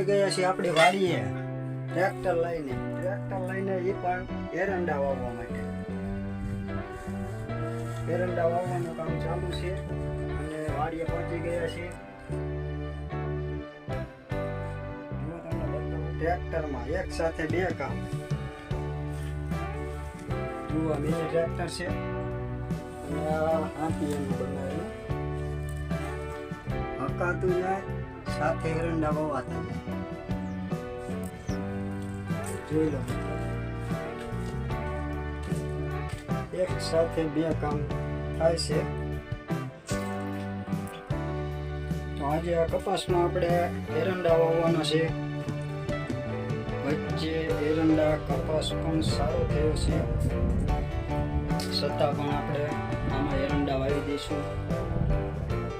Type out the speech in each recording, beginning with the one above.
આવી ગયા છીએ આપણી વાડીએ. ટ્રેક્ટર લઈને. ટ્રેક્ટર લઈને એ પણ એરંડા વાવવા માટે. એરંડા વાવવાનું કામ ચાલુ છે અને વાડીએ પહોંચી ગયા છીએ. ટ્રેક્ટરમાં એક સાથે બે કામ. જુઓ મિની ટ્રેક્ટર છે. અને આ બનાવેલું. હકાતું જાય સાથે એરંડા વવાતા જોઈ લો. એક સાથે બે કામ થાય છે. આજે આ કપાસમાં આપણે એરંડા વાવવાના છે. વચ્ચે એરંડા કપાસ પણ સારો થયો છે. છતાં પણ આપણે આમાં એરંડા વાવી દઈશું.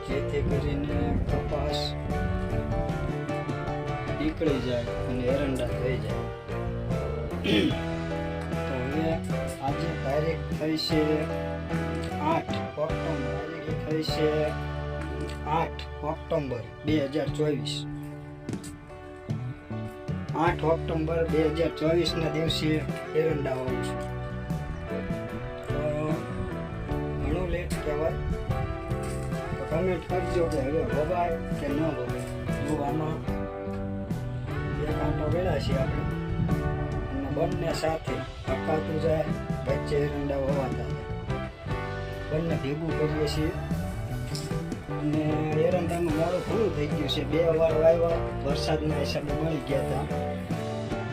જેથી કરીને કપાસ નીકળી જાય અને એરંડા થઈ જાય. તો હવે આજે તારીખ થઈ છે આઠ ઓક્ટોબર. તારીખ થઈ છે આઠ ઓક્ટોબર બે હજાર ચોવીસ આઠ ઓક્ટોબર બે હજાર ચોવીસના દિવસે એરંડા હોય છું. ઘણું લેટ કહેવાય. કમેન્ટ કરજો કે હવે વવાય કે ન વવાય જો આમાં બે કાંટો વેળા છે આપણે. અને બંને સાથે અપાતું જાય, વચ્ચે એરંડા વવાતા બંને ભેગું કરીએ છીએ. અને એરંડામાં મારું ઘણું થઈ ગયું છે. બે વાર વાવ્યા વરસાદના હિસાબે મળી ગયા હતા.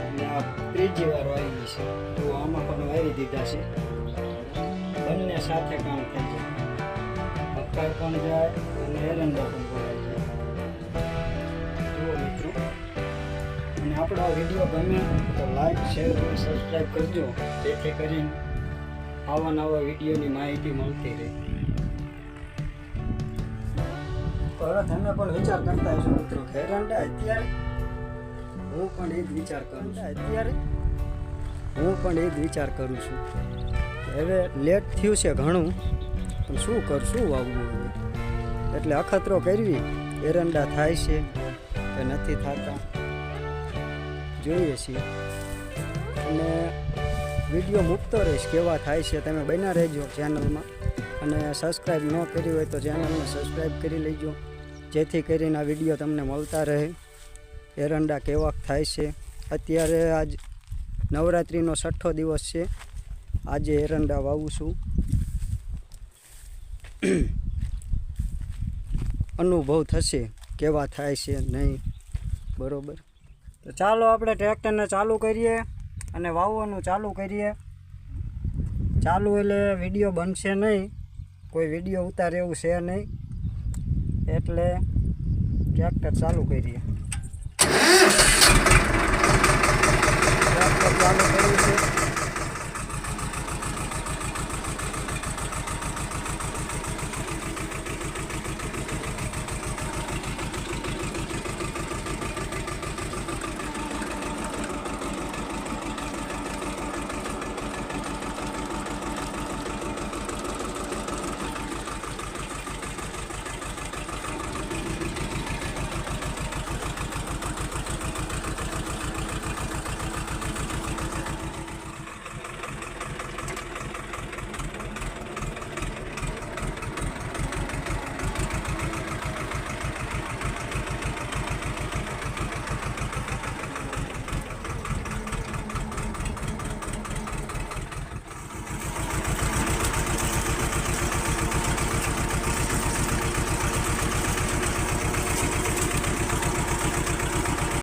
અને આ ત્રીજી વાર વાવી છે. તો આમાં પણ વાવી દીધા છે. બંને સાથે કામ થઈ જાય. હકાય પણ જાય અને એરંડા પણ વવાઈ આપણો વીડિયો ગમે તો લાઈક શેર અને સબસ્ક્રાઈબ કરજો. જેથી કરીને આવા નવા વિડીયોની માહિતી મળતી રહે. હવે તમે પણ વિચાર કરતા હશો મિત્રો. ઘેરંડા અત્યારે. હું પણ એ જ વિચાર કરું છું. અત્યારે? હું પણ એ જ વિચાર કરું છું. હવે લેટ થયું છે ઘણું. પણ શું કર શું વાવવું એટલે અખતરો કરવી. એરંડા થાય છે. કે નથી થતા. જોઈએ છીએ. અને વીડિયો મૂકતો રહીશ કેવા થાય છે તમે બન્યા રહેજો ચેનલમાં. અને સબસ્ક્રાઈબ ન કરી હોય તો ચેનલને સબસ્ક્રાઈબ કરી લેજો. જેથી કરીને આ વીડિયો તમને મળતા રહે. એરંડા કેવા થાય છે? અત્યારે આજ નવરાત્રિનો છઠ્ઠો દિવસ છે. આજે એરંડા વાવું છું. અનુભવ થશે કેવા થાય છે નહીં. બરોબર? તો ચાલો આપણે ટ્રેક્ટરને ચાલુ કરીએ અને વાવવાનું ચાલુ કરીએ. ચાલુ એટલે વીડિયો બનશે નહીં. કોઈ વીડિયો ઉતારે એવું છે નહીં. એટલે ટ્રેક્ટર ચાલુ કરીએ. ટ્રેક્ટર ચાલુ